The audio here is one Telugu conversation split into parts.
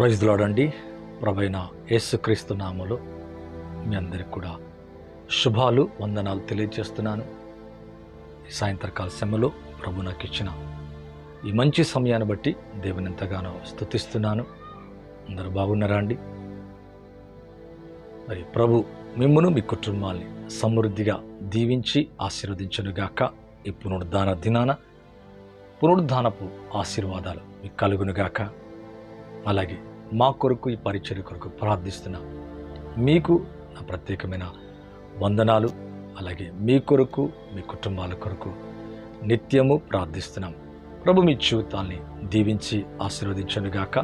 ప్రైజ్లాడండి ప్రభైన యేసుక్రీస్తు నామలు మీ అందరికి కూడా శుభాలు వందనాలు తెలియజేస్తున్నాను. సాయంత్రకాల సమయంలో ప్రభు నాకు ఇచ్చిన ఈ మంచి సమయాన్ని బట్టి దేవుని ఎంతగానో స్తుతిస్తున్నాను. అందరూ బాగున్నారా అండి? మరి ప్రభు మిమ్మను మీ కుటుంబాన్ని సమృద్ధిగా దీవించి ఆశీర్వదించనుగాక ఈ పునరుద్ధాన దినాన పునరుద్ధానపు ఆశీర్వాదాలు మీకు కలుగునుగాక అలాగే మా కొరకు ఈ పరిచర్య కొరకు ప్రార్థిస్తున్నా. మీకు నా ప్రత్యేకమైన వందనాలు అలాగే మీ కొరకు మీ కుటుంబాల కొరకు నిత్యము ప్రార్థిస్తున్నాం. ప్రభు మీ జీవితాల్ని దీవించి ఆశీర్వదించనుగాక.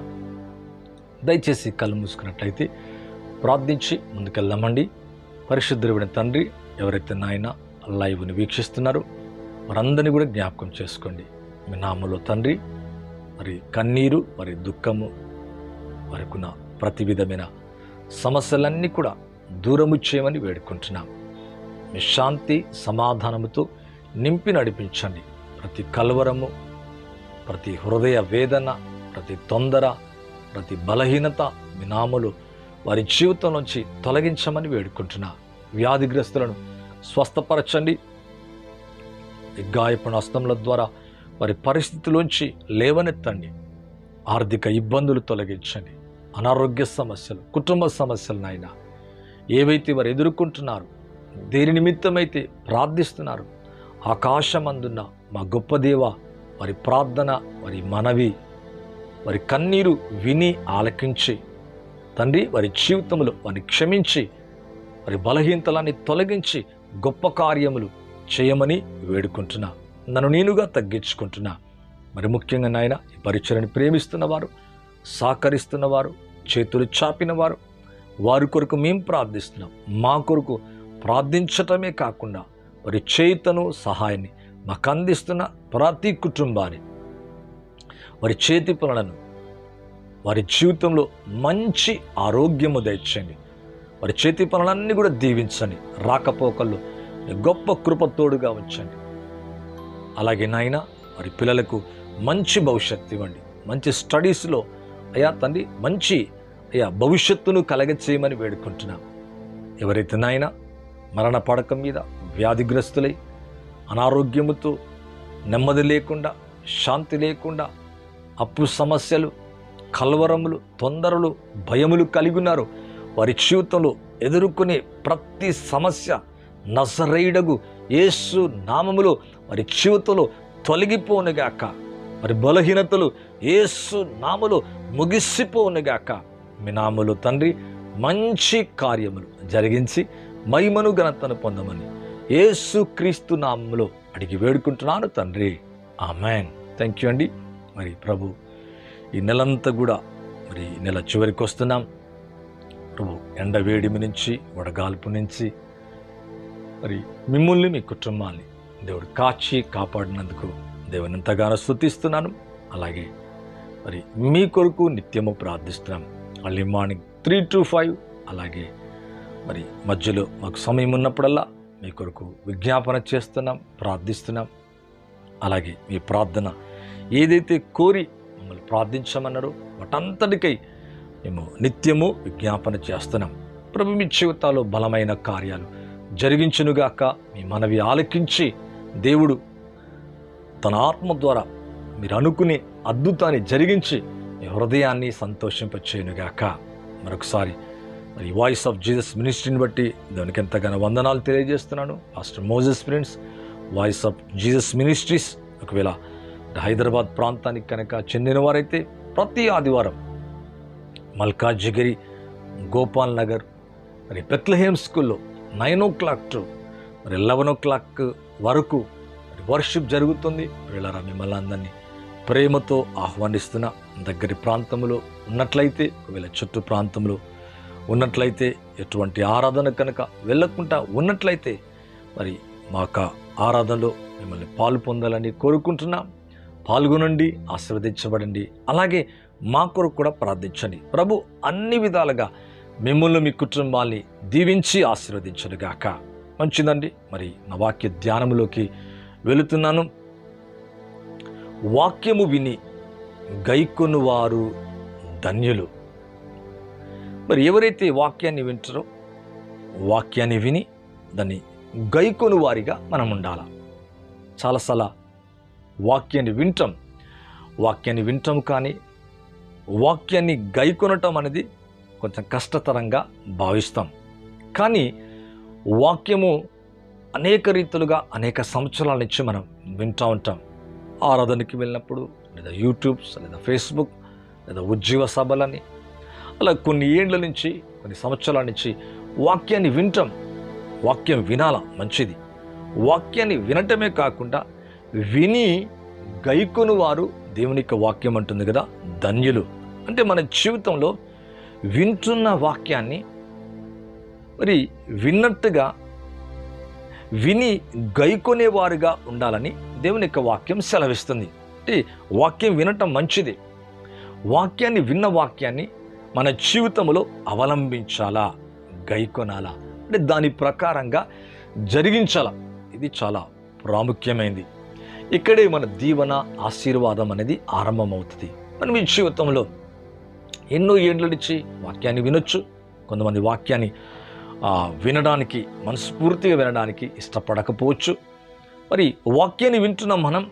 దయచేసి కళ్ళు మూసుకున్నట్లయితే ప్రార్థించి ముందుకెళ్దామండి. పరిశుద్ధుడి తండ్రి ఎవరైతే నాయన లైవ్ని వీక్షిస్తున్నారో వారందరినీ కూడా జ్ఞాపకం చేసుకోండి. మీ నామలో తండ్రి మరి కన్నీరు మరి దుఃఖము వరకున ప్రతి విధమైన సమస్యలన్నీ కూడా దూరము చేయమని వేడుకుంటున్నాం. మీ శాంతి సమాధానముతో నింపి నడిపించండి. ప్రతి కలవరము ప్రతి హృదయ వేదన ప్రతి తొందర ప్రతి బలహీనత వినాములు వారి జీవితం నుంచి తొలగించమని వేడుకుంటున్నా. వ్యాధిగ్రస్తులను స్వస్థపరచండి. గాయపణ హస్తముల ద్వారా వారి పరిస్థితిలోంచి లేవనెత్తండి. ఆర్థిక ఇబ్బందులు తొలగించండి. అనారోగ్య సమస్యలు కుటుంబ సమస్యలు నాయన. ఏవైతే వారు ఎదుర్కొంటున్నారు దేని నిమిత్తమైతే ప్రార్థిస్తున్నారు ఆకాశమందున్న మా గొప్ప దేవ వారి ప్రార్థన వారి మనవి వారి కన్నీరు విని ఆలకించి తండ్రి వారి జీవితంలో వారిని క్షమించి వారి బలహీనతలాన్ని తొలగించి గొప్ప కార్యములు చేయమని వేడుకుంటున్నా. నన్ను నేనుగా తగ్గించుకుంటున్నా. మరి ముఖ్యంగా నాయన ఈ పరిచయని ప్రేమిస్తున్నవారు సహకరిస్తున్నవారు చేతులు చాపినవారు వారి కొరకు మేము ప్రార్థిస్తున్నాం. మా కొరకు ప్రార్థించటమే కాకుండా వారి చేతను సహాయాన్ని మాకు అందిస్తున్న ప్రతి కుటుంబాన్ని వారి చేతి పనులను వారి జీవితంలో మంచి ఆరోగ్యము దయచండి వారి చేతి పనులన్నీ కూడా దీవించండి. రాకపోకల్లో గొప్ప కృపతోడుగా ఉంచండి. అలాగే నాయన వారి పిల్లలకు మంచి భవిష్యత్తు ఇవ్వండి. మంచి స్టడీస్లో అయ్యా తండ్రి మంచి అయ్యా భవిష్యత్తును కలగచేయమని వేడుకుంటున్నాం. ఎవరైతే నాయన మరణ పడక మీద వ్యాధిగ్రస్తులై అనారోగ్యముతో నెమ్మది లేకుండా శాంతి లేకుండా అప్పు సమస్యలు కలవరములు తొందరలు భయములు కలిగి ఉన్నారు వారి జీవితంలో ఎదుర్కొనే ప్రతి సమస్య నసరైడగు యేసు నామములో వారి జీవితంలో తొలగిపోనుగాక. మరి బలహీనతలు ఏసు నామలో ముగిసిపోనుగాక. మీ నామలు తండ్రి మంచి కార్యములు జరిగించి మహిమను ఘనతను పొందమని ఏసు క్రీస్తు నామములో అడిగి వేడుకుంటున్నాను తండ్రి. ఆ మ్యాన్ థ్యాంక్ యూ అండి. మరి ప్రభు ఈ నెలంతా కూడా మరి ఈ నెల చివరికి వస్తున్నాం. ప్రభు ఎండ వేడిమి నుంచి వడగాల్పు నుంచి మరి మిమ్మల్ని మీ కుటుంబాన్ని దేవుడు కాచి కాపాడినందుకు దేవుని ఎంతగానో స్థుతిస్తున్నాను అలాగే మరి మీ కొరకు నిత్యము ప్రార్థిస్తున్నాం. మళ్ళీ మార్నింగ్ త్రీ టు ఫైవ్ అలాగే మరి మధ్యలో మాకు సమయం ఉన్నప్పుడల్లా మీ కొరకు విజ్ఞాపన చేస్తున్నాం ప్రార్థిస్తున్నాం. అలాగే మీ ప్రార్థన ఏదైతే కోరి మమ్మల్ని ప్రార్థించమన్నారో వాటంతటికై మేము నిత్యము విజ్ఞాపన చేస్తున్నాం. ప్రభు మీ జీవితాల్లో బలమైన కార్యాలు జరిగించునుగాక. మీ మనవి ఆలకించి దేవుడు తన ఆత్మ ద్వారా మీరు అనుకునే అద్భుతాన్ని జరిగించి మీ హృదయాన్ని సంతోషింపచేయునుగాక. మరొకసారి మరి వాయిస్ ఆఫ్ జీసస్ మినిస్ట్రీని బట్టి దానికి ఎంతగానో వందనాలు తెలియజేస్తున్నాను. Pastor Moses friends voice of Jesus ministries ఒకవేళ హైదరాబాద్ ప్రాంతానికి కనుక చెందిన వారైతే ప్రతి ఆదివారం మల్కాజిగిరి గోపాల్ నగర్ మరి బెత్లహేమ్ స్కూల్లో నైన్ ఓ క్లాక్ టు మరి లెవెన్ ఓ క్లాక్ వరకు వర్షిప్ జరుగుతుంది. వీళ్ళరా మిమ్మల్ని అందరినీ. ప్రేమతో ఆహ్వానిస్తున్న దగ్గరి ప్రాంతంలో ఉన్నట్లయితే ఒకవేళ చుట్టూ ప్రాంతంలో ఉన్నట్లయితే ఎటువంటి ఆరాధన కనుక వెళ్ళకుండా ఉన్నట్లయితే మరి మాక ఆరాధనలో మిమ్మల్ని పాలు పొందాలని కోరుకుంటున్నాం. పాల్గొనండి ఆశీర్వదించబడండి. అలాగే మా కొరకు కూడా ప్రార్థించండి. ప్రభు అన్ని విధాలుగా మిమ్మల్ని మీ కుటుంబాన్ని దీవించి ఆశీర్వదించనుగాక. మంచిదండి. మరి నా వాక్య ధ్యానంలోకి వెళుతున్నాను. వాక్యము విని గైకొను వారు ధన్యులు. మరి ఎవరైతే వాక్యాన్ని వింటారో వాక్యాన్ని విని దాన్ని గైకొను వారిగా మనం ఉండాల? చాలాసార్లు వాక్యాన్ని వింటాం. వాక్యాన్ని వింటాం కానీ వాక్యాన్ని గైకొనటం అనేది కొంచెం కష్టతరంగా భావిస్తాం. కానీ వాక్యము అనేక రీతులుగా అనేక సంవత్సరాల నుంచి మనం వింటూ ఉంటాం. ఆరాధనకి వెళ్ళినప్పుడు లేదా యూట్యూబ్స్ లేదా ఫేస్బుక్ లేదా ఉజ్జీవ సభలని అలా కొన్ని ఏండ్ల నుంచి కొన్ని సంవత్సరాల నుంచి వాక్యాన్ని వింటాం. వాక్యం వినాల? మంచిది. వాక్యాన్ని వినటమే కాకుండా విని గైకొను వారు దేవుని యొక్క వాక్యం అంటుంది కదా ధన్యులు. అంటే మన జీవితంలో వింటున్న వాక్యాన్ని మరి విన్నట్టుగా విని గైకొనేవారుగా ఉండాలని దేవుని యొక్క వాక్యం సెలవిస్తుంది. అంటే వాక్యం వినటం మంచిది. వాక్యాన్ని విన్న వాక్యాన్ని మన జీవితంలో అవలంబించాలా? గైకొనాలా? అంటే దాని ప్రకారంగా జరిగించాలా? ఇది చాలా ప్రాముఖ్యమైనది ఇక్కడే మన దీవన ఆశీర్వాదం అనేది ఆరంభమవుతుంది. మనం మీ జీవితంలో ఎన్నో ఏండ్ల నుంచి వాక్యాన్ని వినొచ్చు. కొంతమంది వాక్యాన్ని వినడానికి మనస్ఫూర్తిగా వినడానికి ఇష్టపడకపోవచ్చు. మరి వాక్యాన్ని వింటున్నాం మనం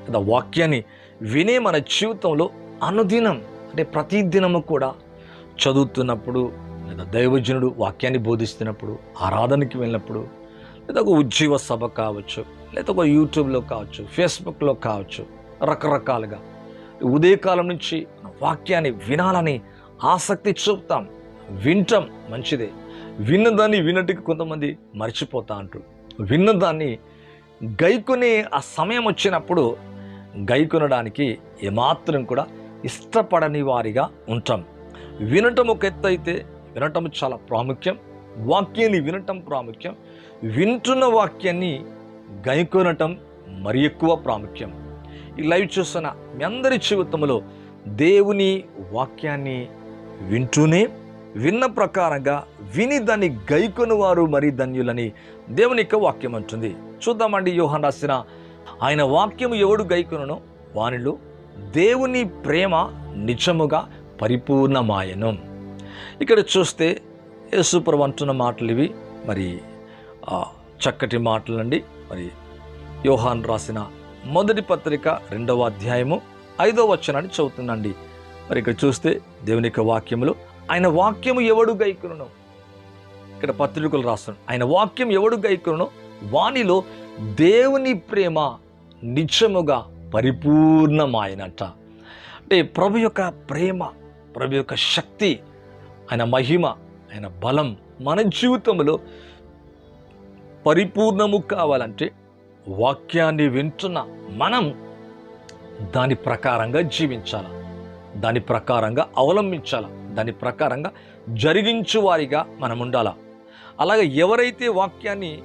లేదా వాక్యాన్ని వినే మన జీవితంలో అనుదినం అంటే ప్రతి దినము కూడా చదువుతున్నప్పుడు లేదా దైవజనుడు వాక్యాన్ని బోధిస్తున్నప్పుడు ఆరాధనకి వెళ్ళినప్పుడు లేదా ఒక ఉజ్జీవ సభ కావచ్చు లేదా ఒక యూట్యూబ్లో కావచ్చు ఫేస్బుక్లో కావచ్చు రకరకాలుగా. ఉదయకాలం నుంచి వాక్యాన్ని వినాలని ఆసక్తి చూపుతాం వింటాం మంచిదే. విన్నదాన్ని విన్నట్టుగా కొంతమంది మర్చిపోతా అంటారు. విన్నదాన్ని గైకొనే ఆ సమయం వచ్చినప్పుడు గైకొనడానికి ఏమాత్రం కూడా ఇష్టపడని వారిగా ఉంటాం. వినటం ఒక ఎత్తు అయితే వినటం చాలా ప్రాముఖ్యం. వాక్యాన్ని వినటం ప్రాముఖ్యం. వింటున్న వాక్యాన్ని గైకొనటం మరి ఎక్కువ ప్రాముఖ్యం. ఈ లైవ్ చూస్తున్న మీ అందరి జీవితంలో దేవుని వాక్యాన్ని వింటూనే విన్న ప్రకారంగా విని దాన్ని గైకొని వారు మరి ధన్యులని దేవుని యొక్క వాక్యం అంటుంది. చూద్దామండి యోహన్ రాసిన ఆయన వాక్యము ఎవడు గైకొనను? వానిలో దేవుని ప్రేమ నిజముగా పరిపూర్ణమాయను. ఇక్కడ చూస్తే యేసుప్రభు అంటున్న మాటలు ఇవి. మరి చక్కటి మాటలండి. మరి యోహాన్ రాసిన మొదటి పత్రిక రెండవ అధ్యాయము ఐదవ వచనాన్ని చదువుతుందండి. మరి ఇక్కడ చూస్తే దేవుని యొక్క వాక్యములు ఆయన వాక్యము ఎవడు గైకును ఇక్కడ పత్రికలు రాస్తున్నాడు ఆయన వాక్యం ఎవడు గైకును వానిలో దేవుని ప్రేమ నిజముగా పరిపూర్ణమాయనట. అంటే ప్రభు యొక్క ప్రేమ ప్రభు యొక్క శక్తి ఆయన మహిమ ఆయన బలం మన జీవితంలో పరిపూర్ణము కావాలంటే వాక్యాన్ని వింటున్న మనం దాని ప్రకారంగా జీవించాలి? దాని ప్రకారంగా అవలంబించాల? దాని ప్రకారంగా జరిగించు వారిగా మనం ఉండాల అలాగే ఎవరైతే వాక్యాన్ని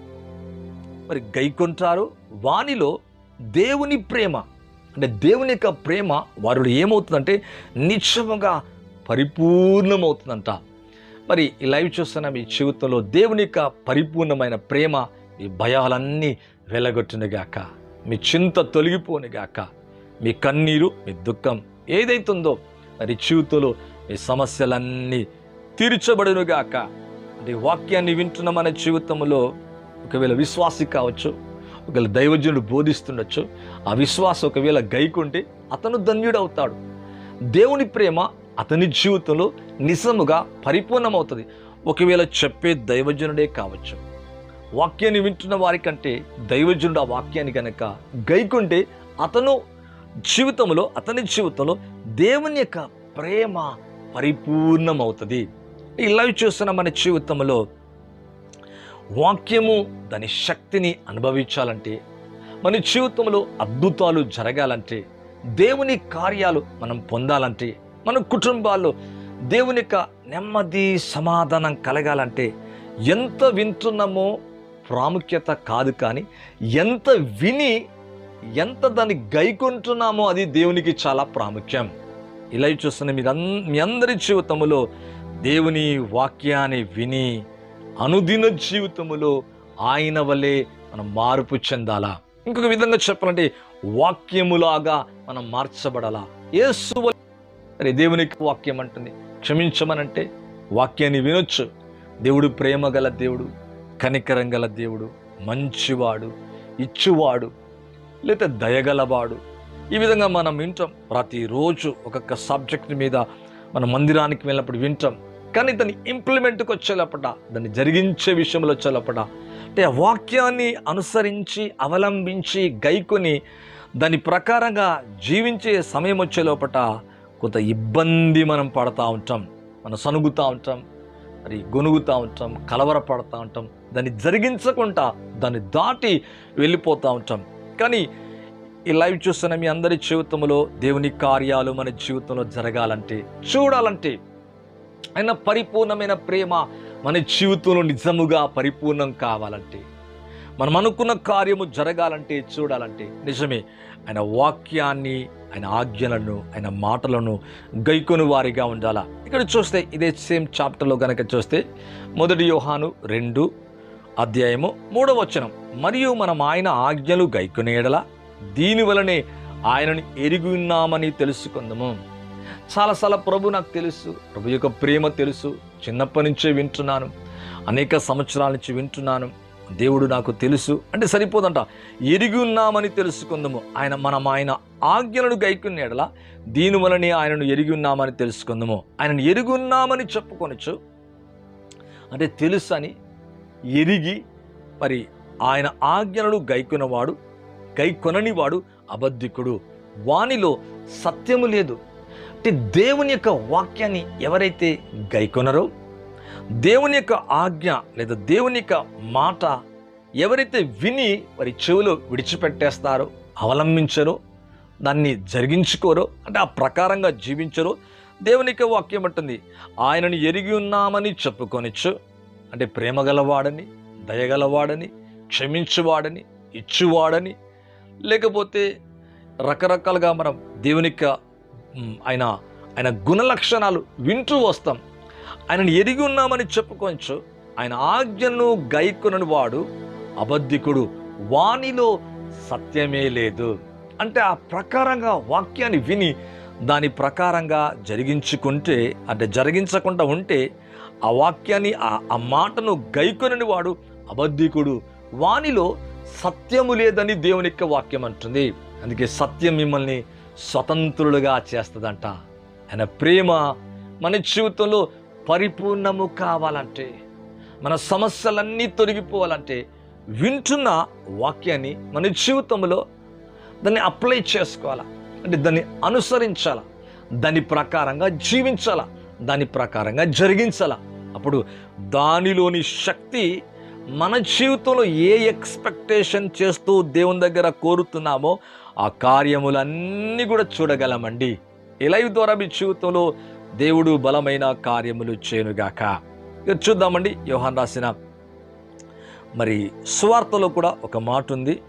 మరి గైకొంటారో వానిలో దేవుని ప్రేమ అంటే దేవుని యొక్క ప్రేమ వారిలో ఏమవుతుందంటే నిశ్చయముగా పరిపూర్ణమవుతుందంట. మరి లైవ్ చూస్తున్న మీ జీవితంలో దేవుని యొక్క పరిపూర్ణమైన ప్రేమ మీ భయాలన్నీ వెలగొట్టునుగాక మీ చింత తొలగిపోనుగాక మీ కన్నీరు మీ దుఃఖం ఏదైతుందో మరి జీవితంలో మీ సమస్యలన్నీ తీర్చబడునుగాక. అంటే వాక్యాన్ని వింటున్న మన జీవితంలో ఒకవేళ విశ్వాసి కావచ్చు ఒకవేళ దైవజనుడు బోధిస్తుండొచ్చు ఆ విశ్వాసం ఒకవేళ గైకుంటే అతను ధన్యుడవుతాడు. దేవుని ప్రేమ అతని జీవితంలో నిజముగా పరిపూర్ణమవుతుంది. ఒకవేళ చెప్పే దైవజనుడే కావచ్చు. వాక్యాన్ని వింటున్న వారికంటే దైవజనుడు ఆ వాక్యాన్ని కనుక గైకుంటే అతను జీవితంలో అతని జీవితంలో దేవుని యొక్క ప్రేమ పరిపూర్ణమవుతుంది. ఇలా చూస్తున్న మన జీవితంలో వాక్యము దాని శక్తిని అనుభవించాలంటే మన జీవితంలో అద్భుతాలు జరగాలంటే దేవుని కార్యాలు మనం పొందాలంటే మన కుటుంబాల్లో దేవుని యొక్క నెమ్మది సమాధానం కలగాలంటే ఎంత వింటున్నామో ప్రాముఖ్యత కాదు కానీ ఎంత విని ఎంత దాన్ని గైకుంటున్నామో అది దేవునికి చాలా ప్రాముఖ్యం. ఇలా చూస్తున్న మీద మీ అందరి జీవితంలో దేవుని వాక్యాన్ని విని అనుదిన జీవితములో ఆయన వల్లే మనం మార్పు చెందాలా? ఇంకొక విధంగా చెప్పాలంటే వాక్యములాగా మనం మార్చబడాలా? యేసు అరే దేవునికి వాక్యం అంటుంది. క్షమించమనంటే వాక్యాన్ని వినొచ్చు. దేవుడు ప్రేమ గల దేవుడు కనికరం గల దేవుడు మంచివాడు ఇచ్చువాడు లేదా దయగలవాడు. ఈ విధంగా మనం వింటాం. ప్రతిరోజు ఒక్కొక్క సబ్జెక్ట్ మీద మన మందిరానికి వెళ్ళినప్పుడు వింటాం. కానీ దాన్ని ఇంప్లిమెంట్కి వచ్చేటప్పట దాన్ని జరిగించే విషయంలో వచ్చేటప్పట అంటే ఆ వాక్యాన్ని అనుసరించి అవలంబించి గైకొని దాని ప్రకారంగా జీవించే సమయం వచ్చే లోపట కొంత ఇబ్బంది మనం పడతా ఉంటాం. మనం సనుగుతూ ఉంటాం. మరి గొనుగుతూ ఉంటాం. కలవరపడతా ఉంటాం. దాన్ని జరిగించకుండా దాన్ని దాటి వెళ్ళిపోతూ ఉంటాం. కానీ ఈ లైవ్ చూస్తున్న మీ అందరి జీవితంలో దేవుని కార్యాలు మన జీవితంలో జరగాలంటే చూడాలంటే ఆయన పరిపూర్ణమైన ప్రేమ మన జీవితంలో నిజముగా పరిపూర్ణం కావాలంటే మనం అనుకున్న కార్యము జరగాలంటే చూడాలంటే నిజమే ఆయన వాక్యాన్ని ఆయన ఆజ్ఞలను ఆయన మాటలను గైకొని వారిగా ఉండాలా? ఇక్కడ చూస్తే ఇదే సేమ్ చాప్టర్లో కనుక చూస్తే మొదటి యోహాను రెండు అధ్యాయము మూడవ వచనం. మరియు మనం ఆయన ఆజ్ఞలు గైకొనేయడలా దీని వలనే ఆయనను ఎరిగి ఉన్నామని తెలుసుకుందాము. చాలాసార్లు ప్రభు నాకు తెలుసు ప్రభు యొక్క ప్రేమ తెలుసు చిన్నప్పటి నుంచే వింటున్నాను అనేక సంవత్సరాల నుంచి వింటున్నాను దేవుడు నాకు తెలుసు అంటే సరిపోదంట. ఎరిగి ఉన్నామని తెలుసుకుందాము. ఆయన మనం ఆయన ఆజ్ఞలను గైకునేడలా దీని వలనే ఆయనను ఎరిగి ఉన్నామని తెలుసుకుందాము. ఆయనను ఎరిగి ఉన్నామని చెప్పుకొనొచ్చు అంటే తెలుసు అని ఎరిగి మరి ఆయన ఆజ్ఞలను గైకొనవాడు గైకొనని వాడు అబద్ధికుడు. వానిలో సత్యము లేదు. అంటే దేవుని యొక్క వాక్యాన్ని ఎవరైతే గైకొనరో దేవుని యొక్క ఆజ్ఞ లేదా దేవుని యొక్క మాట ఎవరైతే విని వారి చెవులో విడిచిపెట్టేస్తారో అవలంబించరో దాన్ని జరిగించుకోరో అంటే ఆ ప్రకారంగా జీవించరో దేవుని యొక్క వాక్యం అంటుంది ఆయనను ఎరిగి ఉన్నామని చెప్పుకొనిచ్చు. అంటే ప్రేమ గలవాడని దయగలవాడని క్షమించువాడని ఇచ్చువాడని లేకపోతే రకరకాలుగా మనం దేవుని యొక్క ఆయన ఆయన గుణ లక్షణాలు వింటూ వస్తాం. ఆయనను ఎరిగి ఉన్నామని చెప్పుకోవచ్చు ఆయన ఆజ్ఞను గైకొనని వాడు అబద్ధికుడు. వానిలో సత్యమే లేదు. అంటే ఆ ప్రకారంగా వాక్యాన్ని విని దాని ప్రకారంగా జరిగించుకుంటే అంటే జరిగించకుండా ఉంటే ఆ వాక్యాన్ని ఆ ఆ మాటను గైకొనని వాడు అబద్ధికుడు. వానిలో సత్యము లేదని దేవుని యొక్క వాక్యం అంటుంది. అందుకే సత్యం మిమ్మల్ని స్వతంత్రులుగా చేస్తుందంట. ఆయన ప్రేమ మన జీవితంలో పరిపూర్ణము కావాలంటే మన సమస్యలన్నీ తొలగిపోవాలంటే వింటున్న వాక్యాన్ని మన జీవితంలో దాన్ని అప్లై చేసుకోవాలా? అంటే దాన్ని అనుసరించాలా? దాని ప్రకారంగా జీవించాలా? దాని ప్రకారంగా జరిగించాలా? అప్పుడు దానిలోని శక్తి మన జీవితంలో ఏ ఎక్స్పెక్టేషన్ చేస్తూ దేవుని దగ్గర కోరుతున్నామో ఆ కార్యములన్నీ కూడా చూడగలమండి. ఈ లైవ్ ద్వారా మీ జీవితంలో దేవుడు బలమైన కార్యములు చేయనుగాక. చూద్దామండి యోహాన్ రాసిన మరి సువార్తలో కూడా ఒక మాట ఉంది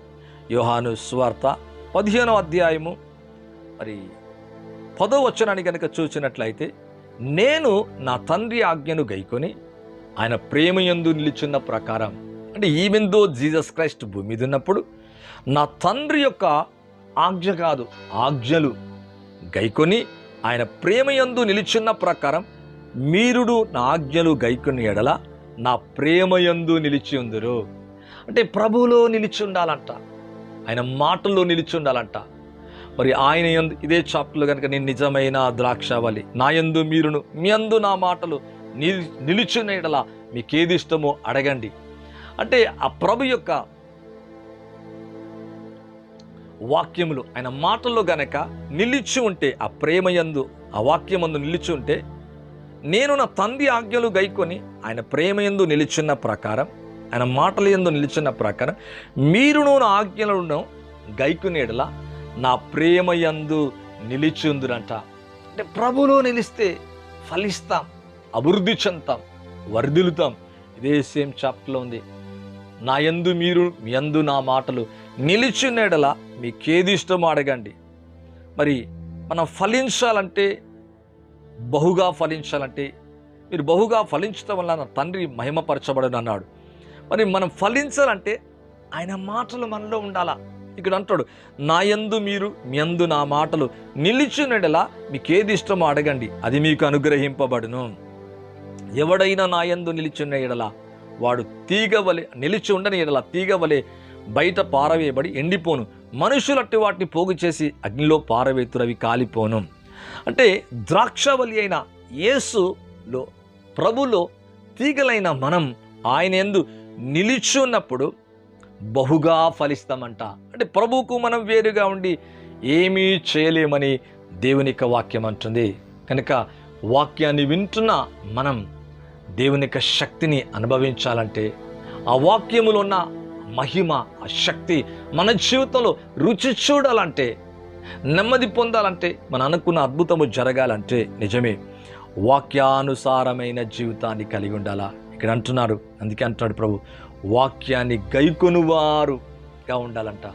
యోహాను సువార్త పదిహేనో అధ్యాయము మరి పదో వచనాన్ని కనుక చూసినట్లయితే నేను నా తండ్రి ఆజ్ఞను గైకొని ఆయన ప్రేమ ఎందు నిలిచున్న ప్రకారం అంటే ఈవెందో జీసస్ క్రైస్ట్ భూమి మీద ఉన్నప్పుడు నా తండ్రి యొక్క ఆజ్ఞ కాదు ఆజ్ఞలు గైకొని ఆయన ప్రేమ ఎందు నిలిచున్న ప్రకారం మీరుడు నా ఆజ్ఞలు గైకొని ఎడల నా ప్రేమ ఎందు నిలిచి ఉందరు. అంటే ప్రభువులో నిలిచి ఉండాలంట ఆయన మాటల్లో నిలిచి ఉండాలంట. మరి ఆయన ఎందు ఇదే చాప్టర్లో కనుక నేను నిజమైన ద్రాక్షావళి నా యందు మీరును మీ అందు నా మాటలు నిలి నిలిచిన ఎడల మీకేది ఇష్టమో అడగండి. అంటే ఆ ప్రభు యొక్క వాక్యములు ఆయన మాటల్లో గనక నిలిచి ఉంటే ఆ ప్రేమయందు ఆ వాక్యమందు నిలిచి ఉంటే నేను నా తండ్రి ఆజ్ఞలు గైకొని ఆయన ప్రేమయందు నిలిచిన ప్రకారం ఆయన మాటల ఎందు నిలిచిన ప్రకారం మీరును నా ఆజ్ఞలను గైకునేడలా నా ప్రేమయందు నిలిచిందునంట అంటే ప్రభులో నిలిస్తే ఫలిస్తాం. అభివృద్ధి చెందుతాం వర్ధిల్లుతాం. ఇదే సేమ్ చాప్టర్లో ఉంది. నా యందు మీరు మీ యందు నా మాటలు నిలిచినడల మీకేది ఇష్టమో అడగండి. మరి మనం ఫలించాలంటే బహుగా ఫలించాలంటే మీరు బహుగా ఫలించడం వల్ల నా తండ్రి మహిమపరచబడను అన్నాడు. మరి మనం ఫలించాలంటే ఆయన మాటలు మనలో ఉండాలా? ఇక్కడ అంటాడు నా యందు మీరు మీ యందు నా మాటలు నిలిచినడలా మీకేది ఇష్టమో అడగండి. అది మీకు అనుగ్రహింపబడును. ఎవడైనా నా యందు నిలిచున్న ఎడల వాడు తీగవలే నిలిచి ఉండని ఎడల తీగవలే బయట పారవేయబడి ఎండిపోను. మనుషులట్టి వాటిని పోగు చేసి అగ్నిలో పారవేతురవి కాలిపోను. అంటే ద్రాక్షవలి అయిన యేసులో ప్రభులో తీగలైన మనం ఆయన ఎందు నిలిచున్నప్పుడు బహుగా ఫలిస్తామంట. అంటే ప్రభువుకు మనం వేరుగా ఉండి ఏమీ చేయలేమని దేవుని వాక్యం అంటుంది. కనుక వాక్యాన్ని వింటున్న మనం దేవుని యొక్క శక్తిని అనుభవించాలంటే ఆ వాక్యములో ఉన్న మహిమ ఆ శక్తి మన జీవితంలో రుచి చూడాలంటే నెమ్మది పొందాలంటే మనం అనుకున్న అద్భుతము జరగాలంటే నిజమే. వాక్యానుసారమైన జీవితాన్ని కలిగి ఉండాలా? ఇక్కడ అంటున్నారు. అందుకే అంటున్నాడు ప్రభు వాక్యాన్ని గైకొనువారుగా ఉండాలంట.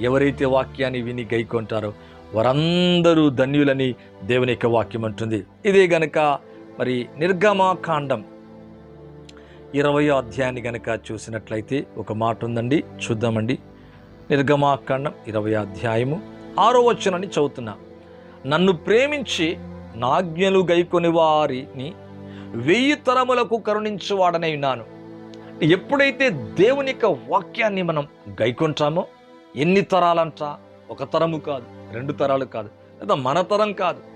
ఎవరైతే వాక్యాన్ని విని గైకొంటారో వారందరూ ధన్యులని దేవుని యొక్క వాక్యం అంటుంది. ఇదే గనక మరి నిర్గమాకాండం. ఇరవయో అధ్యాయాన్ని కనుక చూసినట్లయితే ఒక మాట ఉందండి చూద్దామండి. నిర్గమాకాండం ఇరవై అధ్యాయము ఆరో వచనాన్ని చదువుతున్నా. నన్ను ప్రేమించి నాజ్ఞలు గైకొని వారిని వెయ్యి తరములకు కరుణించువాడనే ఉన్నాను. ఎప్పుడైతే దేవుని యొక్క వాక్యాన్ని మనం గైకొంటామో ఎన్ని తరాలంట? ఒక తరము కాదు రెండు తరాలు కాదు లేదా మన తరం కాదు.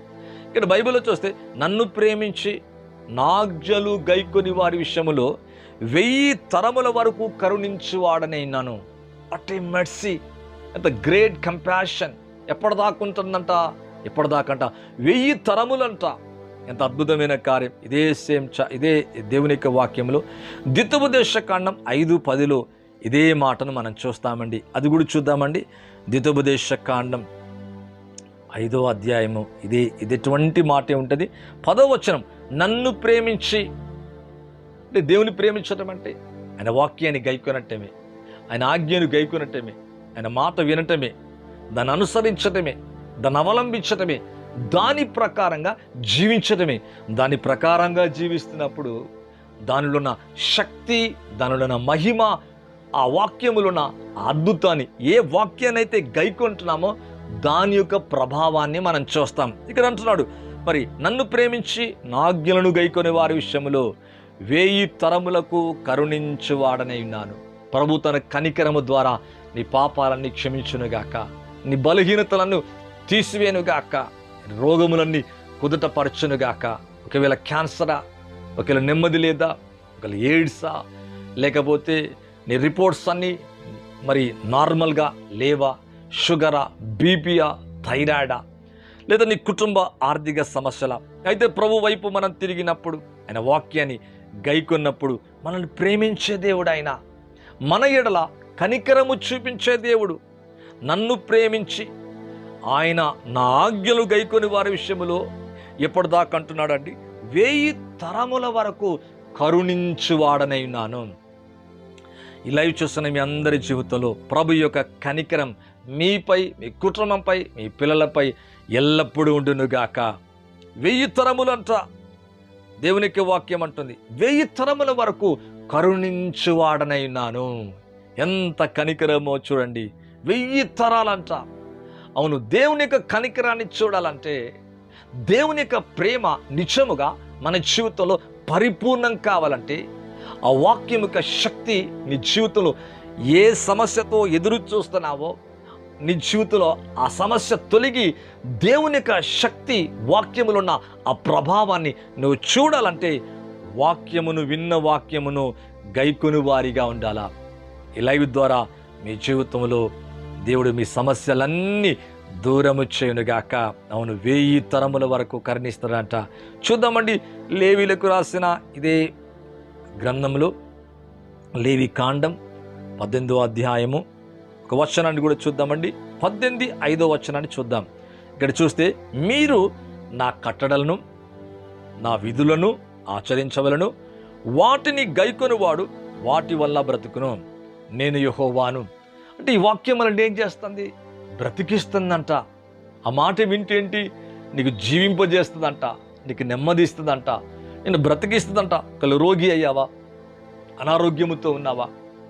ఇక్కడ బైబిల్లో చూస్తే నన్ను ప్రేమించి నాగ్జలు గైకొని వారి విషయంలో వెయ్యి తరముల వరకు కరుణించువాడనైనాను ఉన్నాను అట్ ఏ మెర్సీ ఎంత గ్రేట్ కంపాషన్ ఎప్పటిదాకుంటుందంట? ఎప్పటిదాకంట? వెయ్యి తరములంట. ఎంత అద్భుతమైన కార్యం. ఇదే సేమ్ చ ఇదే దేవుని యొక్క వాక్యంలో ద్వితోపదేశ కాండం ఐదు పదిలో ఇదే మాటను మనం చూస్తామండి. అది కూడా చూద్దామండి. ద్వితోపదేశ కాండం ఐదో అధ్యాయము. ఇదే ఇది ఎటువంటి మాటే ఉంటుంది? పదో వచనం. నన్ను ప్రేమించి. అంటే దేవుని ప్రేమించటం అంటే? ఆయన వాక్యాన్ని గైకొనటమే. ఆయన ఆజ్ఞను గైకొనటమే. ఆయన మాట వినటమే. దాన్ని అనుసరించటమే. దాన్ని అవలంబించటమే. దాని ప్రకారంగా జీవించటమే. దాని ప్రకారంగా జీవిస్తున్నప్పుడు దానిలో ఉన్న శక్తి దానిలో ఉన్న మహిమ ఆ వాక్యములో ఉన్న అద్భుతాన్ని ఏ వాక్యాన్ని అయితే గైకొంటున్నామో దాని యొక్క ప్రభావాన్ని మనం చూస్తాం. ఇక్కడ అంటున్నాడు మరి నన్ను ప్రేమించి నాజ్ఞలను గైకొని వారి విషయంలో వేయి తరములకు కరుణించువాడనే ఉన్నాను. ప్రభు తన కనికరము ద్వారా నీ పాపాలన్నీ క్షమించునుగాక. నీ బలహీనతలను తీసివేనుగాక. రోగములన్నీ కుదుటపరచునుగాక. ఒకవేళ క్యాన్సరా ఒకవేళ నెమ్మది లేదా ఒకవేళ ఎయిడ్సా లేకపోతే నీ రిపోర్ట్స్ అన్నీ మరి నార్మల్గా లేవా? షుగరా బీపీయా థైరాయిడా లేదా నీ కుటుంబ ఆర్థిక సమస్యల? అయితే ప్రభు వైపు మనం తిరిగినప్పుడు ఆయన వాక్యాన్ని గైకొన్నప్పుడు మనల్ని ప్రేమించే దేవుడు ఆయన మన ఎడల కనికరము చూపించే దేవుడు నన్ను ప్రేమించి ఆయన నా ఆజ్ఞలు గైకొని వారి విషయంలో ఎప్పటిదాకా అంటున్నాడండి? వేయి తరముల వరకు కరుణించువాడనై ఉన్నాను. ఈ లైవ్ చూస్తున్న మీ అందరి జీవితంలో ప్రభు యొక్క కనికరం మీపై మీ కుటుంబంపై మీ పిల్లలపై ఎల్లప్పుడూ ఉండునుగాక. వెయ్యి తరములంట దేవునికి వాక్యం అంటుంది. వెయ్యి తరముల వరకు కరుణించువాడనైనాను. ఎంత కనికరమో చూడండి. వెయ్యి తరాలంట. అవును దేవుని యొక్క కనికరాన్ని చూడాలంటే దేవుని యొక్క ప్రేమ నిజముగా మన జీవితంలో పరిపూర్ణం కావాలంటే ఆ వాక్యం యొక్క శక్తి నీ జీవితంలో ఏ సమస్యతో ఎదురు చూస్తున్నావో నీ జీవితంలో ఆ సమస్య తొలగి దేవుని యొక్క శక్తి వాక్యములున్న ఆ ప్రభావాన్ని నువ్వు చూడాలంటే వాక్యమును విన్న వాక్యమును గైకును వారిగా ఉండాలా? ఈ లైవ్ ద్వారా మీ జీవితంలో దేవుడు మీ సమస్యలన్నీ దూరము చేయునుగాక. అవును వెయ్యి తరముల వరకు కరుణిస్తాడంట చూద్దామండి లేవీలకు రాసిన ఇదే గ్రంథంలో లేవి కాండం పద్దెనిమిదో అధ్యాయము. ఒక వచనాన్ని కూడా చూద్దామండి. పద్దెనిమిది ఐదో వచనాన్ని చూద్దాం. ఇక్కడ చూస్తే మీరు నా కట్టడలను నా విధులను ఆచరించవలను వాటిని గైకొనివాడు వాటి వల్ల బ్రతుకును. నేను యహోవాను. అంటే ఈ వాక్యం మనల్ని ఏం చేస్తుంది? బ్రతికిస్తుందంట. ఆ మాట వింటేంటి? నీకు జీవింపజేస్తుందంట. నీకు నెమ్మది ఇస్తుందంట నేను బ్రతికిస్తుందంట. ఒకళ్ళు రోగి అయ్యావా? అనారోగ్యముతో ఉన్నావా?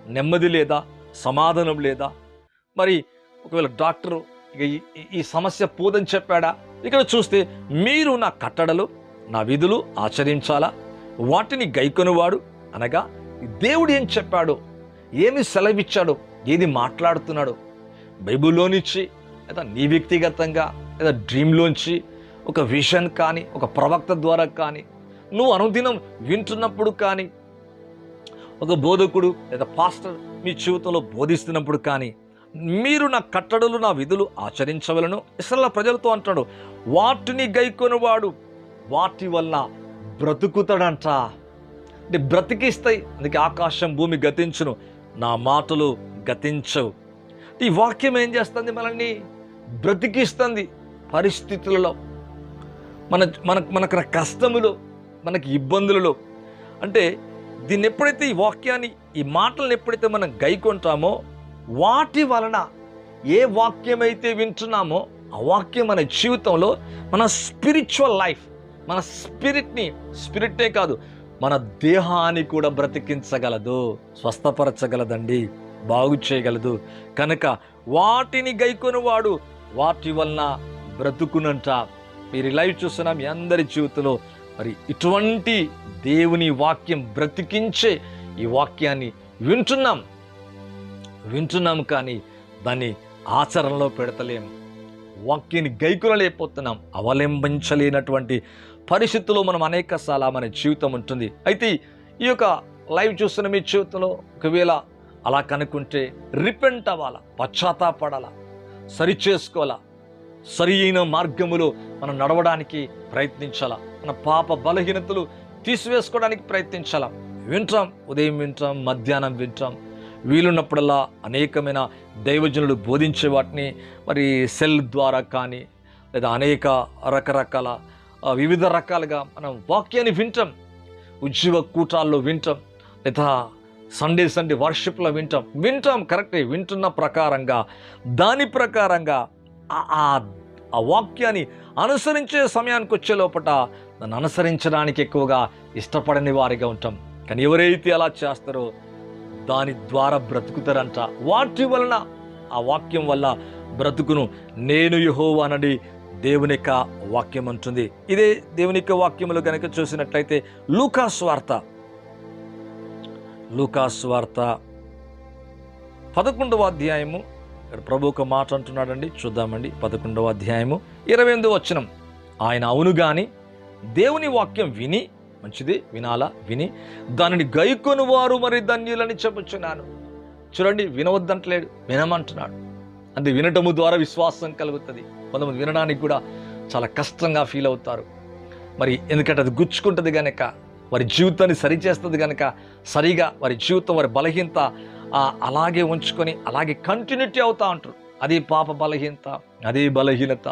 నెమ్మది లేదా? సమాధానం లేదా? మరి ఒకవేళ డాక్టరు ఇక ఈ- ఈ- సమస్య పోదని చెప్పాడా? ఇక్కడ చూస్తే మీరు నా కట్టడలు నా విధులు ఆచరించాలా? వాటిని గైకొనివాడు అనగా దేవుడు ఏం చెప్పాడు? ఏమి సెలవిచ్చాడు? ఏది మాట్లాడుతున్నాడు? బైబిల్లోనిచ్చి లేదా నీ వ్యక్తిగతంగా లేదా డ్రీమ్లోంచి ఒక విషన్ కానీ ఒక ప్రవక్త ద్వారా కానీ నువ్వు అనుదినం వింటున్నప్పుడు కానీ ఒక బోధకుడు లేదా పాస్టర్ మీ జీవితంలో బోధిస్తున్నప్పుడు కానీ మీరు నా కట్టడలు నా విధులు ఆచరించవలను. ఇసల ప్రజలతో అంటాడు వాటిని గైకొనివాడు వాటి వల్ల బ్రతుకుతాడంట. అంటే బ్రతికిస్తాయి అందుకే ఆకాశం భూమి గతించును నా మాటలు గతించవు. ఈ వాక్యం ఏం చేస్తుంది మనల్ని? బ్రతికిస్తుంది పరిస్థితులలో. మన మనకు మనకు కష్టములో మనకి ఇబ్బందులలో. అంటే దీన్ని ఎప్పుడైతే ఈ వాక్యాన్ని ఈ మాటలను ఎప్పుడైతే మనం గైకొంటామో వాటి వలన ఏ వాక్యం అయితే వింటున్నామో ఆ వాక్యం మన జీవితంలో మన స్పిరిచువల్ లైఫ్ మన స్పిరిట్ని స్పిరిట్నే కాదు మన దేహాన్ని కూడా బ్రతికించగలదు స్వస్థపరచగలదండి బాగు చేయగలదు. కనుక వాటిని గైకొనివాడు వాటి వలన బ్రతుకునంట. మీరు లైవ్ చూస్తున్న మీ అందరి జీవితంలో మరి ఇటువంటి దేవుని వాక్యం బ్రతికించే ఈ వాక్యాన్ని వింటున్నాం. వింటున్నాం కానీ దాన్ని ఆచరణలో పెడతలేం వాక్యాన్ని గైకునలేకపోతున్నాం అవలంబించలేనటువంటి పరిస్థితుల్లో మనం అనేక మన జీవితం ఉంటుంది. అయితే ఈ యొక్క లైవ్ చూస్తున్న మీ జీవితంలో ఒకవేళ అలా కనుక్కుంటే రిపెంట్ అవ్వాలా? పశ్చాత్తాపడాలా? సరి చేసుకోవాలా? సరి అయిన మార్గములో మనం నడవడానికి ప్రయత్నించాలా? మన పాప బలహీనతలు తీసివేసుకోవడానికి ప్రయత్నించాలా? వింటాం ఉదయం వింటాం మధ్యాహ్నం వింటాం వీలున్నప్పుడల్లా అనేకమైన దైవజనులు బోధించే వాటిని మరి సెల్ ద్వారా కానీ లేదా అనేక రకరకాల వివిధ రకాలుగా మనం వాక్యాన్ని వింటాం. ఉద్యోగ కూటాల్లో వింటాం లేదా సండే సండే వర్షిప్లో వింటాం. వింటాం కరెక్టే వింటున్న ప్రకారంగా దాని ప్రకారంగా ఆ- ఆ వాక్యాన్ని అనుసరించే సమయానికి వచ్చే లోపట దాన్ని అనుసరించడానికి ఎక్కువగా ఇష్టపడని వారిగా ఉంటాం. కానీ ఎవరైతే అలా చేస్తారో దాని ద్వారా బ్రతుకుతారంట. వాటి వలన ఆ వాక్యం వల్ల బ్రతుకును నేను యహోవా అనడి దేవుని యొక్క వాక్యం అంటుంది. ఇదే దేవుని యొక్క వాక్యములు కనుక చూసినట్లయితే లూకాస్ వార్త. లూకాస్ వార్త పదకొండవ అధ్యాయము. ఇక్కడ ప్రభు ఒక మాట అంటున్నాడండి చూద్దామండి. పదకొండవ అధ్యాయము ఇరవై ఎనిమిది వచనం. ఆయన అవును కానీ దేవుని వాక్యం విని మంచిది వినాలా విని. దానిని గైకొని వారు మరి ధన్యులని చెప్పుచున్నాను. చూడండి వినవద్దంటలేడు వినమంటున్నాడు. అంటే వినటము ద్వారా విశ్వాసం కలుగుతుంది. కొంతమంది వినడానికి కూడా చాలా కష్టంగా ఫీల్ అవుతారు. మరి ఎందుకంటే అది గుచ్చుకుంటుంది కనుక వారి జీవితాన్ని సరిచేస్తుంది కనుక సరిగా వారి జీవితం వారి బలహీనత అలాగే ఉంచుకొని అలాగే కంటిన్యూటీ అవుతా ఉంటారు. అది పాప బలహీనత అదే బలహీనత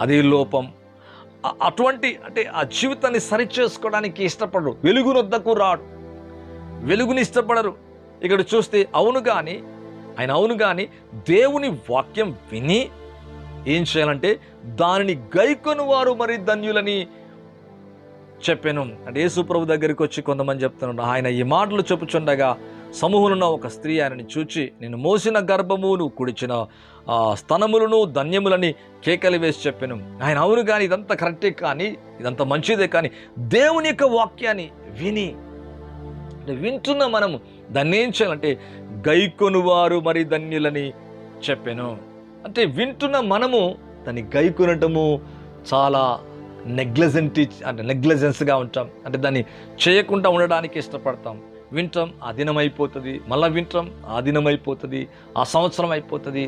అదే లోపం అటువంటి అంటే ఆ జీవితాన్ని సరిచేసుకోవడానికి ఇష్టపడరు. వెలుగునొద్దకు రాడు. వెలుగుని ఇష్టపడరు. ఇక్కడ చూస్తే అవును కానీ ఆయన అవును కానీ దేవుని వాక్యం విని ఏం చేయాలంటే దానిని గైకొని వారు మరి ధన్యులని చెప్పాను. అంటే యేసుప్రభు దగ్గరికి వచ్చి కొంతమంది చెప్తున్నాడు ఆయన ఈ మాటలు చెప్పుచుండగా సమూహంలో ఒక స్త్రీ ఆయనని చూచి నేను మోసిన గర్భము నువ్వు కుడిచిన స్తనములను ధన్యములని కేకలు వేసి చెప్పాను. ఆయన అవును కానీ ఇదంతా కరెక్టే కానీ ఇదంతా మంచిదే కానీ దేవుని యొక్క వాక్యాన్ని విని అంటే వింటున్న మనము దాన్ని ఏం చేయాలంటే గైకొనువారు మరి ధన్యులని చెప్పాను. అంటే వింటున్న మనము దాన్ని గైకొనటము చాలా నెగ్లెజెంట్ అంటే నెగ్లెజెన్స్గా ఉంటాం. అంటే దాన్ని చేయకుండా ఉండడానికి ఇష్టపడతాం. వింటాం ఆ దినం అయిపోతుంది మళ్ళీ వింటాం ఆ దినం అయిపోతుంది ఆ సంవత్సరం అయిపోతుంది.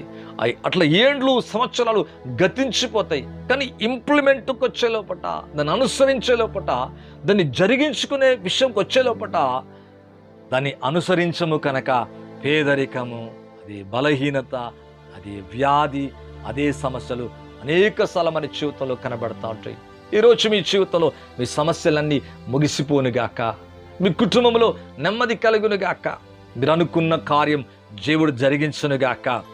అట్లా ఏండ్లు సంవత్సరాలు గతించిపోతాయి కానీ ఇంప్లిమెంట్కి వచ్చే లోపట దాన్ని అనుసరించే లోపట దాన్ని జరిగించుకునే విషయంకి వచ్చే లోపట దాన్ని అనుసరించము కనుక పేదరికము అది బలహీనత అది వ్యాధి అదే సమస్యలు అనేక మన జీవితంలో కనబడతా ఉంటాయి. ఈరోజు మీ జీవితంలో మీ సమస్యలన్నీ ముగిసిపోనుగాక. మీ కుటుంబంలో నెమ్మది కలుగునుగాక. మీరు అనుకున్న కార్యం దేవుడు జరిగించునుగాక.